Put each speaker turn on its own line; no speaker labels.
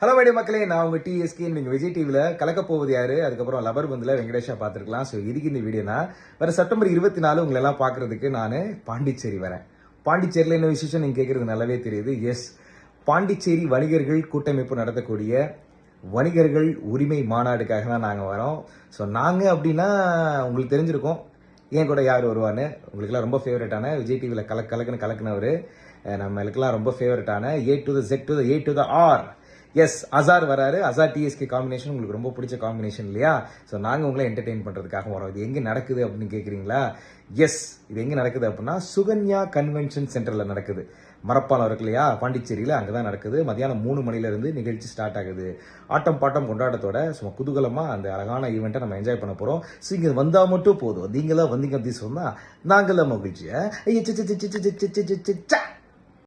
Hello வணக்கம் மக்களே. நான் உங்கள் டிஎஸ்கே நீங்கள் விஜய் டிவியில் கலக்க போவது யார்? அதுக்கப்புறம் லபர் பந்தில் வெங்கடேஷா பார்த்துருக்கலாம். ஸோ இதுக்கு இந்த வீடியோனா வர செப்டம்பர் இருபத்தி நாலு உங்களெல்லாம் பார்க்குறதுக்கு பார்க்கறதுக்கு நான் பாண்டிச்சேரி வரேன். பாண்டிச்சேரியில் என்ன விசேஷம் நீங்கள் கேட்குறது நல்லாவே தெரியுது. எஸ் பாண்டிச்சேரி வணிகர்கள் கூட்டமைப்பு நடத்தக்கூடிய வணிகர்கள் உரிமை மாநாடுக்காக தான் நாங்கள் வரோம். ஸோ நாங்கள் அப்படின்னா உங்களுக்கு தெரிஞ்சிருக்கோம். ஏன் கூட யார் வருவான்னு? உங்களுக்குலாம் ரொம்ப ஃபேவரட்டான விஜய் டிவியில் கலக் கலக்குன்னு கலக்குனவர். நம்மளுக்கெல்லாம் ரொம்ப ஃபேவரட்டான A to the Z to the A to the R S Azhar வராரு அசார் டிஎஸ்கே காம்பினேஷன் உங்களுக்கு ரொம்ப பிடிச்ச காம்பினேஷன் இல்லையா ஸோ நாங்கள் உங்களை என்டர்டெயின் பண்ணுறதுக்காக வரோம் இது எங்கே நடக்குது அப்படின்னு கேட்குறீங்களா எஸ் இது எங்கே நடக்குது அப்படின்னா சுகன்யா கன்வென்ஷன் சென்டரில் நடக்குது மரப்பாலம் இருக்கு இல்லையா பாண்டிச்சேரியில் அங்கே தான் நடக்குது மதியானம் மூணு மணிலேருந்து நிகழ்ச்சி ஸ்டார்ட் ஆகுது ஆட்டம் பாட்டம் கொண்டாட்டத்தோட சும்மா குதூகலமாக அந்த அழகான ஈவெண்ட்டை நம்ம என்ஜாய் பண்ண போகிறோம் ஸோ இங்கே வந்தால் மட்டும் போதும் நீங்களாம் வந்தீங்க அப்படின்னு சொன்னால் நாங்களாம் மகிழ்ச்சியை